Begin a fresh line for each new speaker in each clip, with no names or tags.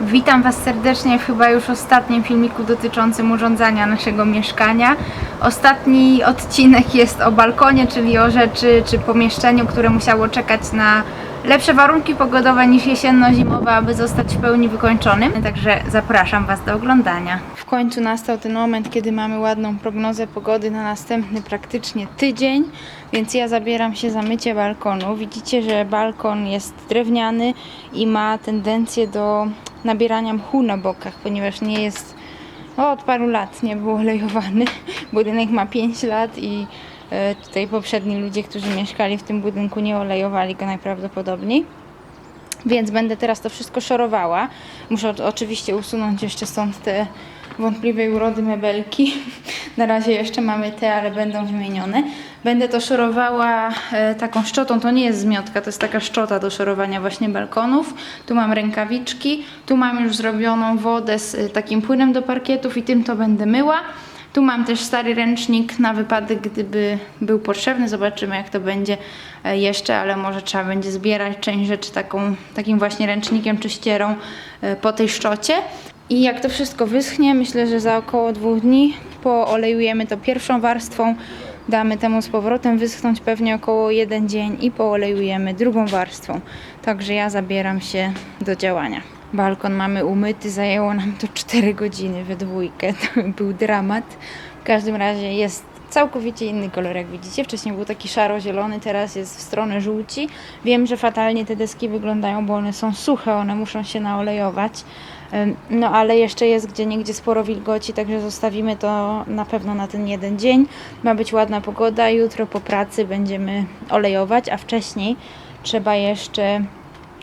Witam Was serdecznie w chyba już ostatnim filmiku dotyczącym urządzania naszego mieszkania. Ostatni odcinek jest o balkonie, czyli o rzeczy czy pomieszczeniu, które musiało czekać na lepsze warunki pogodowe niż jesienno-zimowe, aby zostać w pełni wykończonym. Także zapraszam Was do oglądania. W końcu nastał ten moment, kiedy mamy ładną prognozę pogody na następny praktycznie tydzień, więc ja zabieram się za mycie balkonu. Widzicie, że balkon jest drewniany i ma tendencję do nabierania mchu na bokach, ponieważ nie jest o, od paru lat nie był olejowany. Budynek ma 5 lat i e, tutaj poprzedni ludzie, którzy mieszkali w tym budynku nie olejowali go najprawdopodobniej. Więc będę teraz to wszystko szorowała. Muszę oczywiście usunąć jeszcze stąd te wątpliwej urody mebelki. Na razie jeszcze mamy te, ale będą wymienione. Będę to szorowała e, taką szczotą, to nie jest zmiotka, to jest taka szczota do szorowania właśnie balkonów. Tu mam rękawiczki, tu mam już zrobioną wodę z e, takim płynem do parkietów i tym to będę myła. Tu mam też stary ręcznik na wypadek, gdyby był potrzebny. Zobaczymy, jak to będzie e, jeszcze, ale może trzeba będzie zbierać część rzeczy taką, takim właśnie ręcznikiem czy ścierą po tej szczocie. I jak to wszystko wyschnie, myślę, że za około dwóch dni poolejujemy to pierwszą warstwą, damy temu z powrotem wyschnąć pewnie około jeden dzień i poolejujemy drugą warstwą. Także ja zabieram się do działania. Balkon mamy umyty, zajęło nam to 4 godziny we dwójkę. To był dramat. W każdym razie jest całkowicie inny kolor, jak widzicie. Wcześniej był taki szaro-zielony, teraz jest w stronę żółci. Wiem, że fatalnie te deski wyglądają, bo one są suche, one muszą się naolejować. No ale jeszcze jest gdzie niegdzie sporo wilgoci, także zostawimy to na pewno na ten jeden dzień. Ma być ładna pogoda, jutro po pracy będziemy olejować, a wcześniej trzeba jeszcze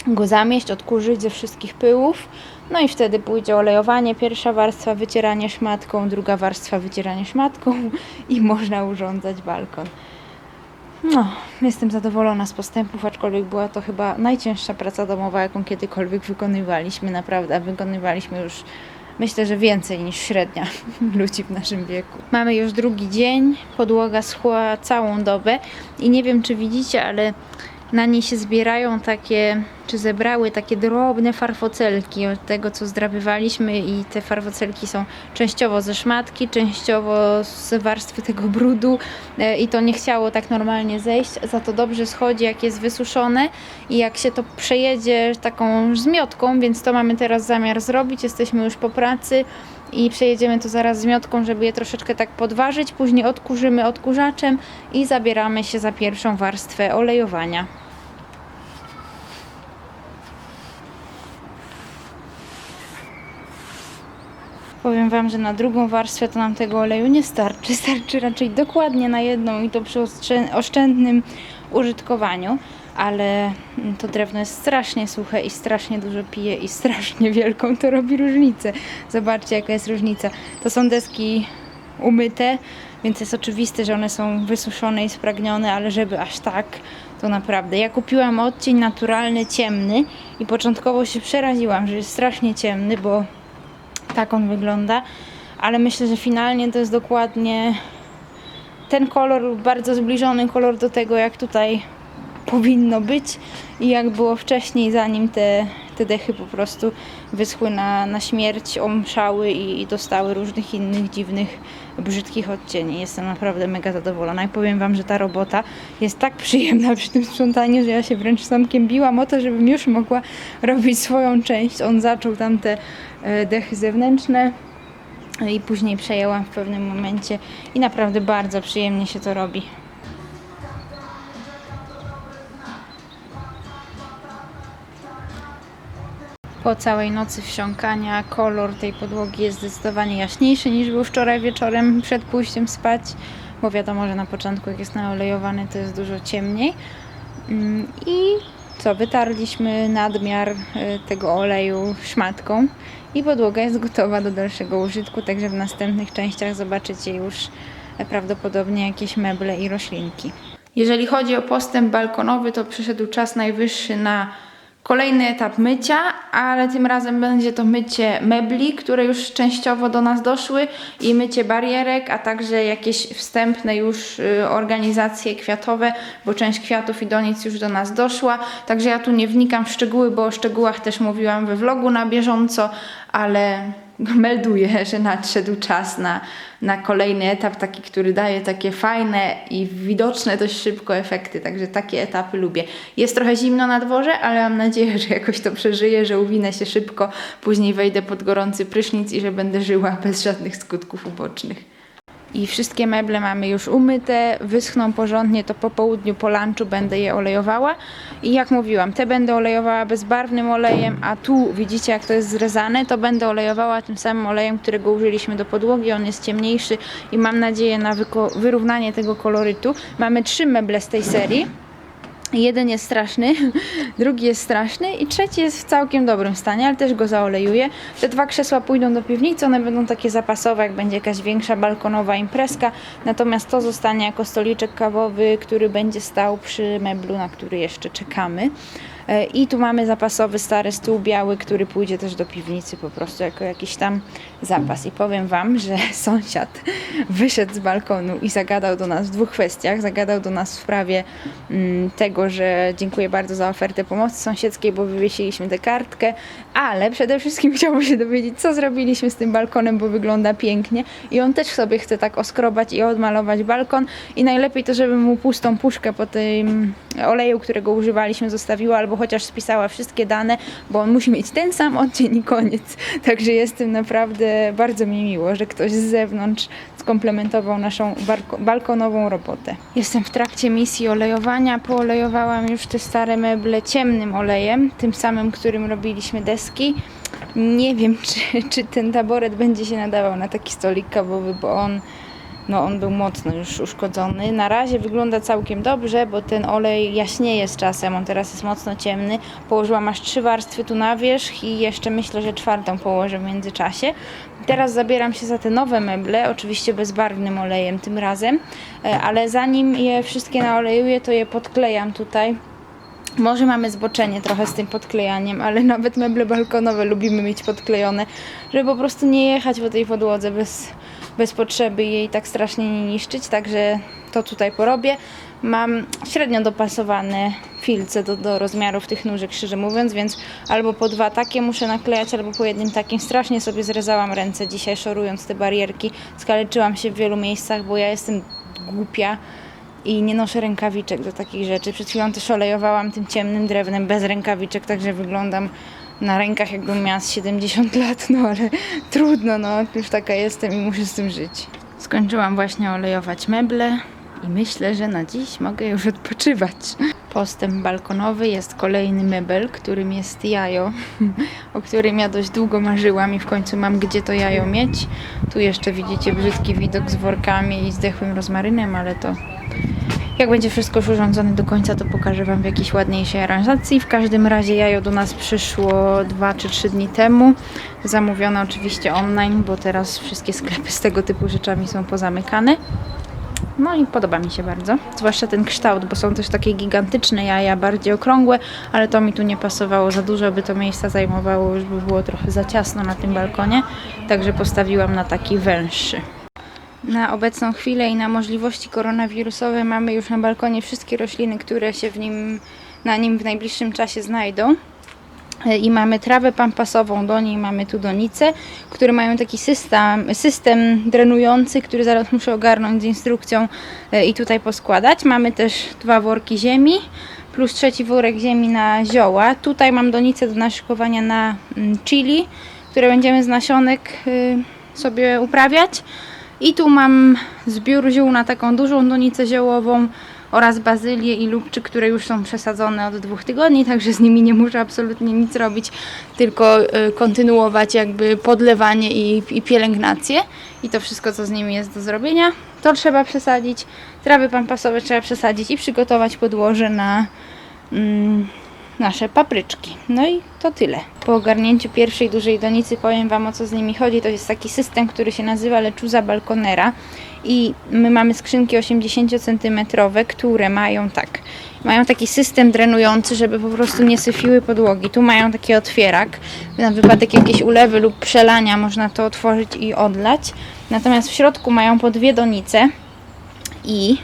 go zamieść, odkurzyć ze wszystkich pyłów. No i wtedy pójdzie olejowanie, pierwsza warstwa wycieranie szmatką, druga warstwa wycieranie szmatką i można urządzać balkon. No, jestem zadowolona z postępów, aczkolwiek była to chyba najcięższa praca domowa, jaką kiedykolwiek wykonywaliśmy. Naprawdę, wykonywaliśmy już myślę, że więcej niż średnia ludzi w naszym wieku. Mamy już drugi dzień, podłoga schła całą dobę i nie wiem, czy widzicie, ale na niej się zbierają takie, czy zebrały takie drobne farfocelki od tego, co zdrabywaliśmy i te farfocelki są częściowo ze szmatki, częściowo z warstwy tego brudu e, i to nie chciało tak normalnie zejść, za to dobrze schodzi, jak jest wysuszone i jak się to przejedzie taką zmiotką, więc to mamy teraz zamiar zrobić, jesteśmy już po pracy i przejedziemy to zaraz zmiotką, żeby je troszeczkę tak podważyć, później odkurzymy odkurzaczem i zabieramy się za pierwszą warstwę olejowania. Powiem Wam, że na drugą warstwę to nam tego oleju nie starczy. Starczy raczej dokładnie na jedną i to przy oszczędnym użytkowaniu. Ale to drewno jest strasznie suche i strasznie dużo pije i strasznie wielką to robi różnicę. Zobaczcie jaka jest różnica. To są deski umyte, więc jest oczywiste, że one są wysuszone i spragnione, ale żeby aż tak, to naprawdę. Ja kupiłam odcień naturalny, ciemny i początkowo się przeraziłam, że jest strasznie ciemny, bo tak on wygląda, ale myślę, że finalnie to jest dokładnie ten kolor bardzo zbliżony kolor do tego, jak tutaj powinno być i jak było wcześniej, zanim te, te dechy po prostu wyschły na, na śmierć, omszały i, i dostały różnych innych dziwnych, brzydkich odcieni. Jestem naprawdę mega zadowolona i powiem Wam, że ta robota jest tak przyjemna przy tym sprzątaniu, że ja się wręcz z Tomkiem biłam o to, żebym już mogła robić swoją część. On zaczął tam te e, dechy zewnętrzne i później przejęłam w pewnym momencie i naprawdę bardzo przyjemnie się to robi. Po całej nocy wsiąkania kolor tej podłogi jest zdecydowanie jaśniejszy niż był wczoraj wieczorem przed pójściem spać, bo wiadomo, że na początku jak jest naolejowany to jest dużo ciemniej. Mm, I co, wytarliśmy nadmiar y, tego oleju szmatką i podłoga jest gotowa do dalszego użytku, także w następnych częściach zobaczycie już e, prawdopodobnie jakieś meble i roślinki. Jeżeli chodzi o postęp balkonowy, to przyszedł czas najwyższy na Kolejny etap mycia, ale tym razem będzie to mycie mebli, które już częściowo do nas doszły i mycie barierek, a także jakieś wstępne już y, organizacje kwiatowe, bo część kwiatów i donic już do nas doszła. Także ja tu nie wnikam w szczegóły, bo o szczegółach też mówiłam we vlogu na bieżąco, ale melduję, że nadszedł czas na, na kolejny etap, taki, który daje takie fajne i widoczne dość szybko efekty. Także takie etapy lubię. Jest trochę zimno na dworze, ale mam nadzieję, że jakoś to przeżyję, że uwinę się szybko, później wejdę pod gorący prysznic i że będę żyła bez żadnych skutków ubocznych. I wszystkie meble mamy już umyte, wyschną porządnie, to po południu, po lunchu będę je olejowała. I jak mówiłam, te będę olejowała bezbarwnym olejem, a tu widzicie jak to jest zrezane, to będę olejowała tym samym olejem, którego użyliśmy do podłogi. On jest ciemniejszy i mam nadzieję na wyrównanie tego kolorytu. Mamy trzy meble z tej serii. Jeden jest straszny, drugi jest straszny i trzeci jest w całkiem dobrym stanie, ale też go zaolejuję. Te dwa krzesła pójdą do piwnicy, one będą takie zapasowe, jak będzie jakaś większa balkonowa imprezka. Natomiast to zostanie jako stoliczek kawowy, który będzie stał przy meblu, na który jeszcze czekamy. I tu mamy zapasowy stary stół biały, który pójdzie też do piwnicy po prostu jako jakiś tam zapas. I powiem Wam, że sąsiad wyszedł z balkonu i zagadał do nas w dwóch kwestiach. Zagadał do nas w sprawie mm, tego, że dziękuję bardzo za ofertę pomocy sąsiedzkiej, bo wywiesiliśmy tę kartkę, ale przede wszystkim chciałby się dowiedzieć, co zrobiliśmy z tym balkonem, bo wygląda pięknie. I on też sobie chce tak oskrobać i odmalować balkon. I najlepiej to, żebym mu pustą puszkę po tym oleju, którego używaliśmy, zostawiła, albo chociaż spisała wszystkie dane, bo on musi mieć ten sam odcień i koniec. Także jest tym naprawdę bardzo mi miło, że ktoś z zewnątrz skomplementował naszą balkonową robotę. Jestem w trakcie misji olejowania. Poolejowałam już te stare meble ciemnym olejem, tym samym, którym robiliśmy deski. Nie wiem, czy, czy ten taboret będzie się nadawał na taki stolik kawowy, bo on no on był mocno już uszkodzony. Na razie wygląda całkiem dobrze, bo ten olej jaśnieje z czasem, on teraz jest mocno ciemny. Położyłam aż trzy warstwy tu na wierzch i jeszcze myślę, że czwartą położę w międzyczasie. Teraz zabieram się za te nowe meble, oczywiście bezbarwnym olejem tym razem, e, ale zanim je wszystkie naolejuję, to je podklejam tutaj. Może mamy zboczenie trochę z tym podklejaniem, ale nawet meble balkonowe lubimy mieć podklejone, żeby po prostu nie jechać po tej podłodze bez, bez potrzeby jej tak strasznie nie niszczyć, także to tutaj porobię. Mam średnio dopasowane filce do, do rozmiarów tych nóżek, szczerze mówiąc, więc albo po dwa takie muszę naklejać, albo po jednym takim. Strasznie sobie zrezałam ręce dzisiaj, szorując te barierki. Skaleczyłam się w wielu miejscach, bo ja jestem głupia i nie noszę rękawiczek do takich rzeczy. Przed chwilą też olejowałam tym ciemnym drewnem bez rękawiczek, także wyglądam na rękach jakbym miała z 70 lat, no ale trudno, no już taka jestem i muszę z tym żyć. Skończyłam właśnie olejować meble i myślę, że na dziś mogę już odpoczywać. Postęp balkonowy jest kolejny mebel, którym jest jajo, o którym ja dość długo marzyłam i w końcu mam gdzie to jajo mieć. Tu jeszcze widzicie brzydki widok z workami i zdechłym rozmarynem, ale to jak będzie wszystko już urządzone do końca, to pokażę Wam w jakiejś ładniejszej aranżacji. W każdym razie jajo do nas przyszło 2 czy 3 dni temu. Zamówione oczywiście online, bo teraz wszystkie sklepy z tego typu rzeczami są pozamykane. No i podoba mi się bardzo. Zwłaszcza ten kształt, bo są też takie gigantyczne jaja, bardziej okrągłe, ale to mi tu nie pasowało za dużo, by to miejsca zajmowało, już by było trochę za ciasno na tym balkonie. Także postawiłam na taki węższy. Na obecną chwilę i na możliwości koronawirusowe mamy już na balkonie wszystkie rośliny, które się w nim, na nim w najbliższym czasie znajdą. E, I mamy trawę pampasową, do niej mamy tu donice, które mają taki system, system drenujący, który zaraz muszę ogarnąć z instrukcją e, i tutaj poskładać. Mamy też dwa worki ziemi, plus trzeci worek ziemi na zioła. Tutaj mam donice do naszykowania na mm, chili, które będziemy z nasionek y, sobie uprawiać. I tu mam zbiór ziół na taką dużą donicę ziołową oraz bazylię i lubczy, które już są przesadzone od dwóch tygodni, także z nimi nie muszę absolutnie nic robić, tylko y, kontynuować jakby podlewanie i, i pielęgnację. I to wszystko, co z nimi jest do zrobienia, to trzeba przesadzić. Trawy pampasowe trzeba przesadzić i przygotować podłoże na, mm, nasze papryczki. No i to tyle. Po ogarnięciu pierwszej dużej donicy powiem Wam o co z nimi chodzi. To jest taki system, który się nazywa leczuza balkonera i my mamy skrzynki 80 cm, które mają tak, mają taki system drenujący, żeby po prostu nie syfiły podłogi. Tu mają taki otwierak, na wypadek jakiejś ulewy lub przelania można to otworzyć i odlać. Natomiast w środku mają po dwie donice i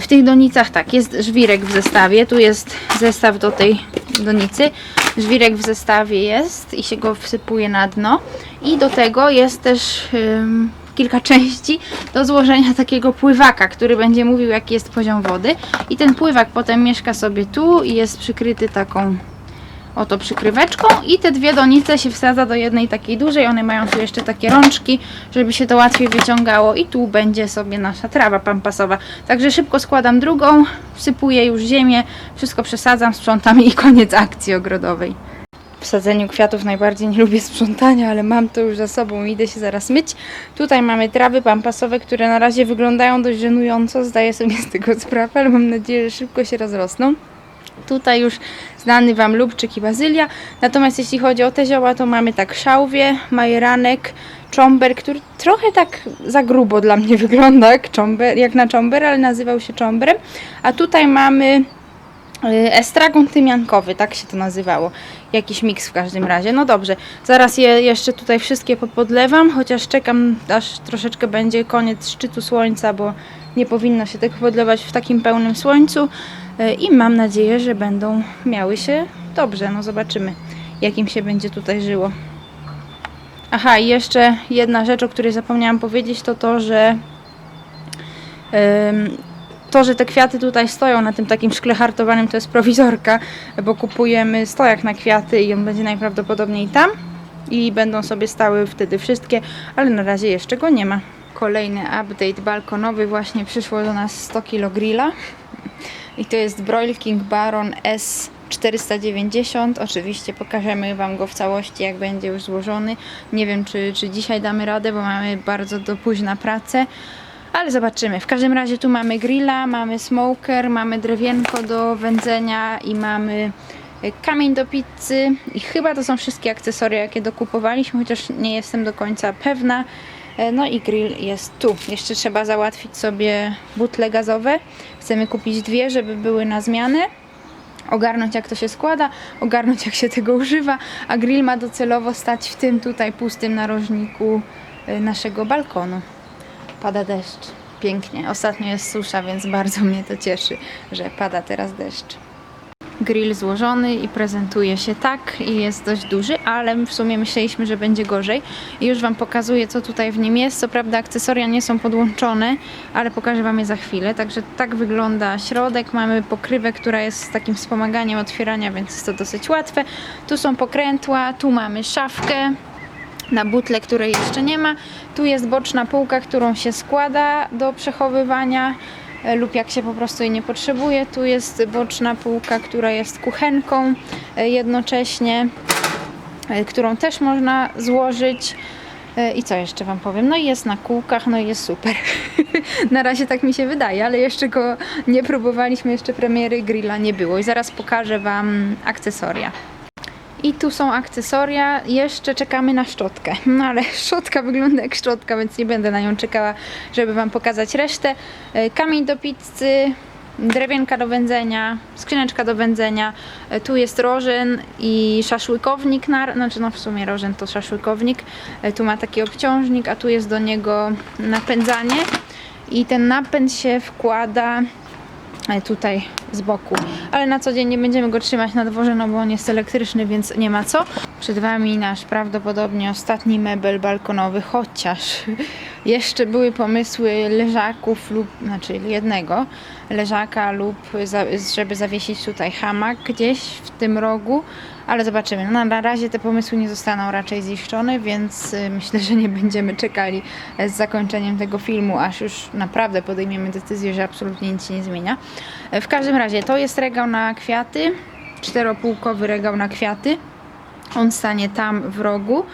w tych donicach tak, jest żwirek w zestawie. Tu jest zestaw do tej donicy. Żwirek w zestawie jest i się go wsypuje na dno. I do tego jest też ym, kilka części do złożenia takiego pływaka, który będzie mówił jaki jest poziom wody. I ten pływak potem mieszka sobie tu i jest przykryty taką oto przykryweczką i te dwie donice się wsadza do jednej takiej dużej, one mają tu jeszcze takie rączki, żeby się to łatwiej wyciągało i tu będzie sobie nasza trawa pampasowa. Także szybko składam drugą, wsypuję już ziemię, wszystko przesadzam, sprzątam i koniec akcji ogrodowej. W sadzeniu kwiatów najbardziej nie lubię sprzątania, ale mam to już za sobą i idę się zaraz myć. Tutaj mamy trawy pampasowe, które na razie wyglądają dość żenująco, zdaję sobie z tego sprawę, ale mam nadzieję, że szybko się rozrosną. Tutaj już znany Wam lubczyk i bazylia. Natomiast jeśli chodzi o te zioła, to mamy tak szałwię, majeranek, czomber, który trochę tak za grubo dla mnie wygląda jak, czomber, jak na czomber, ale nazywał się czomberem. A tutaj mamy y, estragon tymiankowy, tak się to nazywało. Jakiś miks w każdym razie. No dobrze, zaraz je jeszcze tutaj wszystkie popodlewam, chociaż czekam aż troszeczkę będzie koniec szczytu słońca, bo nie powinno się tego podlewać w takim pełnym słońcu. E, i mam nadzieję, że będą miały się dobrze. No zobaczymy, jak im się będzie tutaj żyło. Aha, i jeszcze jedna rzecz, o której zapomniałam powiedzieć, to to, że to, że te kwiaty tutaj stoją na tym takim szkle hartowanym, to jest prowizorka, bo kupujemy stojak na kwiaty i on będzie najprawdopodobniej tam i będą sobie stały wtedy wszystkie, ale na razie jeszcze go nie ma. Kolejny update balkonowy, właśnie przyszło do nas 100 kg grilla. I to jest Broil King Baron S490. Oczywiście pokażemy Wam go w całości, jak będzie już złożony. Nie wiem, czy, czy dzisiaj damy radę, bo mamy bardzo do późna pracę. Ale zobaczymy. W każdym razie tu mamy grilla, mamy smoker, mamy drewienko do wędzenia i mamy e, kamień do pizzy i chyba to są wszystkie akcesoria, jakie dokupowaliśmy, chociaż nie jestem do końca pewna. E, No i grill jest tu. Jeszcze trzeba załatwić sobie butle gazowe. Chcemy kupić dwie, żeby były na zmianę. Ogarnąć jak to się składa, ogarnąć jak się tego używa, a grill ma docelowo stać w tym tutaj pustym narożniku e, naszego balkonu. Pada deszcz. Pięknie. Ostatnio jest susza, więc bardzo mnie to cieszy, że pada teraz deszcz grill złożony i prezentuje się tak i jest dość duży, ale w sumie myśleliśmy, że będzie gorzej. I już Wam pokazuję co tutaj w nim jest, co prawda akcesoria nie są podłączone, ale pokażę Wam je za chwilę, także tak wygląda środek, mamy pokrywę, która jest z takim wspomaganiem otwierania, więc jest to dosyć łatwe, tu są pokrętła, tu mamy szafkę, na butle, której jeszcze nie ma. Tu jest boczna półka, którą się składa do przechowywania lub jak się po prostu jej nie potrzebuje. Tu jest boczna półka, która jest kuchenką e, jednocześnie, e, którą też można złożyć. E, I co jeszcze Wam powiem? No i jest na kółkach, no i jest super. na razie tak mi się wydaje, ale jeszcze go nie próbowaliśmy, jeszcze premiery grilla nie było. I zaraz pokażę Wam akcesoria. I tu są akcesoria. Jeszcze czekamy na szczotkę. No ale szczotka wygląda jak szczotka, więc nie będę na nią czekała, żeby Wam pokazać resztę. E, Kamień do pizzy, drewienka do wędzenia, skrzyneczka do wędzenia. E, Tu jest rożen i szaszłykownik, na, znaczy no w sumie rożen to szaszłykownik. E, Tu ma taki obciążnik, a tu jest do niego napędzanie. I ten napęd się wkłada tutaj z boku. Ale na co dzień nie będziemy go trzymać na dworze, no bo on jest elektryczny, więc nie ma co. Przed Wami nasz prawdopodobnie ostatni mebel balkonowy, chociaż jeszcze były pomysły leżaków lub, znaczy jednego leżaka lub żeby zawiesić tutaj hamak gdzieś w tym rogu, ale zobaczymy. No, na razie te pomysły nie zostaną raczej ziszczone, więc y, myślę, że nie będziemy czekali z zakończeniem tego filmu, aż już naprawdę podejmiemy decyzję, że absolutnie nic się nie zmienia. E, W każdym razie to jest regał na kwiaty, czteropółkowy regał na kwiaty. On stanie tam w rogu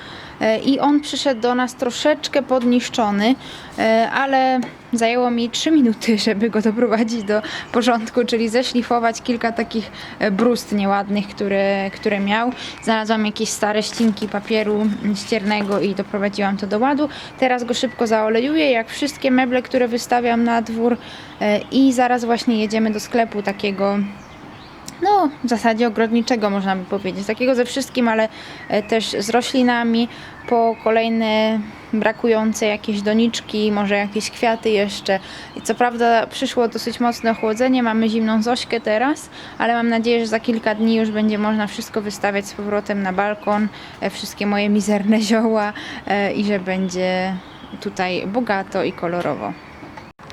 e, i on przyszedł do nas troszeczkę podniszczony, e, ale zajęło mi 3 minuty, żeby go doprowadzić do porządku, czyli zeszlifować kilka takich e, brust nieładnych, które, które miał. Znalazłam jakieś stare ścinki papieru ściernego i doprowadziłam to do ładu. Teraz go szybko zaolejuję, jak wszystkie meble, które wystawiam na dwór i zaraz właśnie jedziemy do sklepu takiego no, w zasadzie ogrodniczego można by powiedzieć. Takiego ze wszystkim, ale e, też z roślinami. Po kolejne brakujące jakieś doniczki, może jakieś kwiaty jeszcze. I co prawda przyszło dosyć mocne ochłodzenie, mamy zimną Zośkę teraz, ale mam nadzieję, że za kilka dni już będzie można wszystko wystawiać z powrotem na balkon, e, wszystkie moje mizerne zioła e, i że będzie tutaj bogato i kolorowo.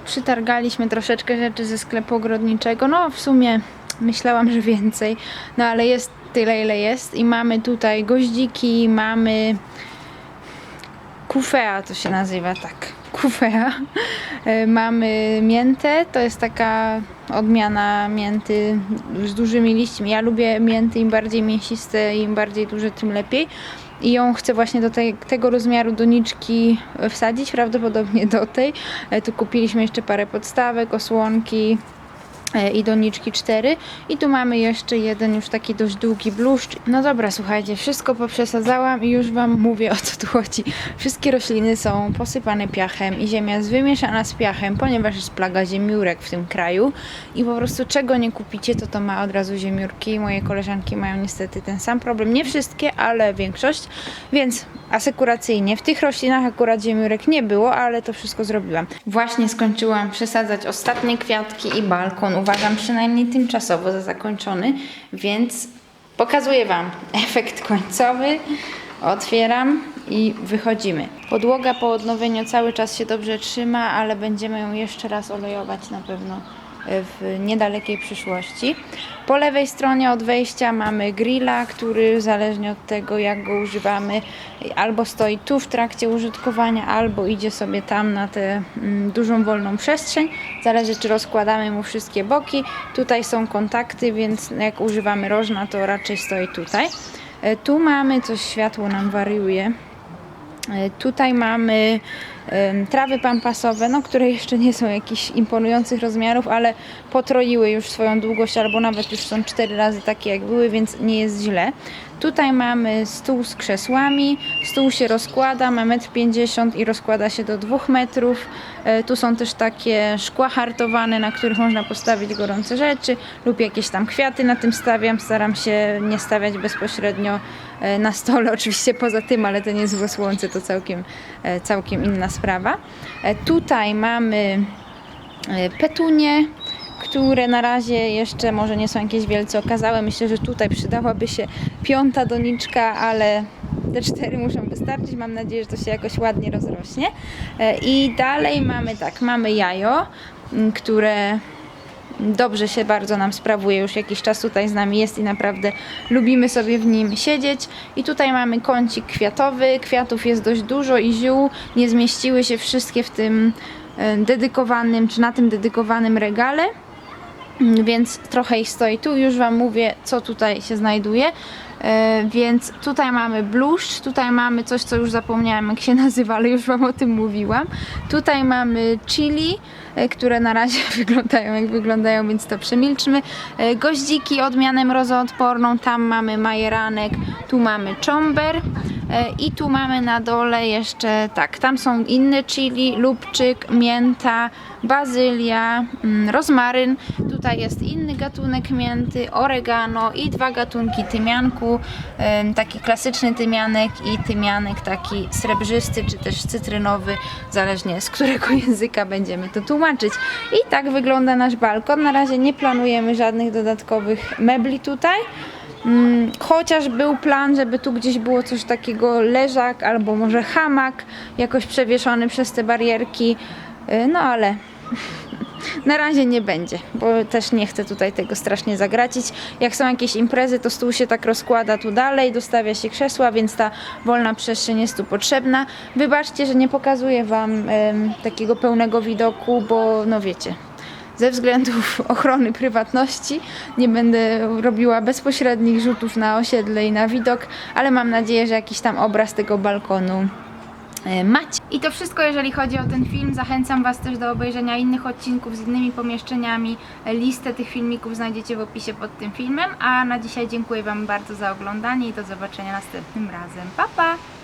Przytargaliśmy troszeczkę rzeczy ze sklepu ogrodniczego. No, w sumie myślałam, że więcej, no ale jest tyle, ile jest. I mamy tutaj goździki, mamy kufea to się nazywa, tak. Kufea. E, Mamy miętę, to jest taka odmiana mięty z dużymi liśćmi. Ja lubię mięty, im bardziej mięsiste, im bardziej duże, tym lepiej. I ją chcę właśnie do tego rozmiaru doniczki wsadzić, prawdopodobnie do tej. E, Tu kupiliśmy jeszcze parę podstawek, osłonki, i doniczki 4 i tu mamy jeszcze jeden już taki dość długi bluszcz. No dobra, słuchajcie, wszystko poprzesadzałam i już wam mówię o co tu chodzi. Wszystkie rośliny są posypane piachem i ziemia jest wymieszana z piachem, ponieważ jest plaga ziemiórek w tym kraju i po prostu czego nie kupicie, to to ma od razu ziemiórki. Moje koleżanki mają niestety ten sam problem, nie wszystkie, ale większość, więc asekuracyjnie w tych roślinach akurat ziemiórek nie było, ale to wszystko zrobiłam. Właśnie skończyłam przesadzać ostatnie kwiatki i balkon. Uważam przynajmniej tymczasowo za zakończony, więc pokazuję Wam efekt końcowy. Otwieram i wychodzimy. Podłoga po odnowieniu cały czas się dobrze trzyma, ale będziemy ją jeszcze raz olejować na pewno w niedalekiej przyszłości. Po lewej stronie od wejścia mamy grilla, który zależnie od tego jak go używamy albo stoi tu w trakcie użytkowania, albo idzie sobie tam na tę mm, dużą wolną przestrzeń. Zależy czy rozkładamy mu wszystkie boki. Tutaj są kontakty, więc jak używamy rożna to raczej stoi tutaj. E, Tu mamy, coś światło nam wariuje. E, Tutaj mamy trawy pampasowe, no, które jeszcze nie są jakichś imponujących rozmiarów, ale potroiły już swoją długość, albo nawet już są cztery razy takie jak były, więc nie jest źle. Tutaj mamy stół z krzesłami. Stół się rozkłada, ma 1,50 m i rozkłada się do 2 metrów. E, Tu są też takie szkła hartowane, na których można postawić gorące rzeczy lub jakieś tam kwiaty na tym stawiam. Staram się nie stawiać bezpośrednio e, na stole, oczywiście poza tym, ale to niezłe słońce to całkiem, e, całkiem inna sprawa. Tutaj mamy petunie, które na razie jeszcze może nie są jakieś wielce okazałe. Myślę, że tutaj przydałaby się piąta doniczka, ale te cztery muszą wystarczyć. Mam nadzieję, że to się jakoś ładnie rozrośnie. E, I dalej mamy tak, mamy jajo, które dobrze się bardzo nam sprawuje, już jakiś czas tutaj z nami jest i naprawdę lubimy sobie w nim siedzieć. I tutaj mamy kącik kwiatowy, kwiatów jest dość dużo i ziół, nie zmieściły się wszystkie w tym e, dedykowanym, czy na tym dedykowanym regale. Mm, Więc trochę ich stoi tu, już Wam mówię, co tutaj się znajduje. E, więc tutaj mamy bluszcz, tutaj mamy coś, co już zapomniałam, jak się nazywa, ale już Wam o tym mówiłam. Tutaj mamy chili, e, które na razie wyglądają jak wyglądają, więc to przemilczmy. E, goździki, odmianę mrozoodporną, tam mamy majeranek, tu mamy czomber. I tu mamy na dole jeszcze, tak, tam są inne chili, lubczyk, mięta, bazylia, mm, rozmaryn. Tutaj jest inny gatunek mięty, oregano i dwa gatunki tymianku. Taki klasyczny tymianek i tymianek taki srebrzysty czy też cytrynowy, zależnie z którego języka będziemy to tłumaczyć. I tak wygląda nasz balkon. Na razie nie planujemy żadnych dodatkowych mebli tutaj. Mm, Chociaż był plan, żeby tu gdzieś było coś takiego leżak albo może hamak jakoś przewieszony przez te barierki, Y, no ale na razie nie będzie, bo też nie chcę tutaj tego strasznie zagracić. Jak są jakieś imprezy, to stół się tak rozkłada tu dalej, dostawia się krzesła, więc ta wolna przestrzeń jest tu potrzebna. Wybaczcie, że nie pokazuję Wam em, takiego pełnego widoku, bo no wiecie, ze względów ochrony prywatności nie będę robiła bezpośrednich rzutów na osiedle i na widok, ale mam nadzieję, że jakiś tam obraz tego balkonu macie. I to wszystko, jeżeli chodzi o ten film. Zachęcam Was też do obejrzenia innych odcinków z innymi pomieszczeniami. E, Listę tych filmików znajdziecie w opisie pod tym filmem. A na dzisiaj dziękuję Wam bardzo za oglądanie i do zobaczenia następnym razem. Pa, pa!